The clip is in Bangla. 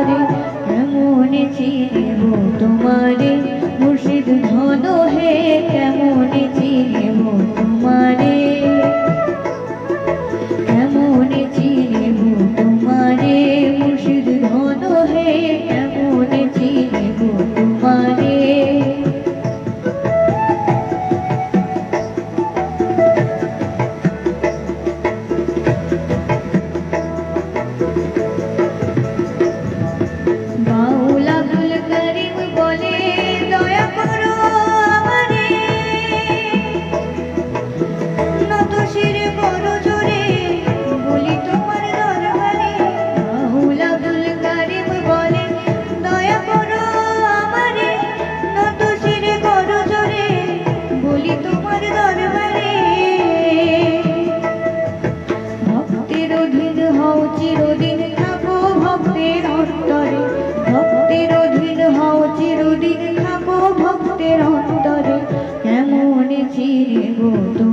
তারে এমন চিনিব তোমারে। মুর্শিদ ধন হে কেমন চিরদিন থাকো ভক্তের অন্তরে। ভক্তের অধীন হও চিরদিন থাকো ভক্তের অন্তরে। এমন চিরে গো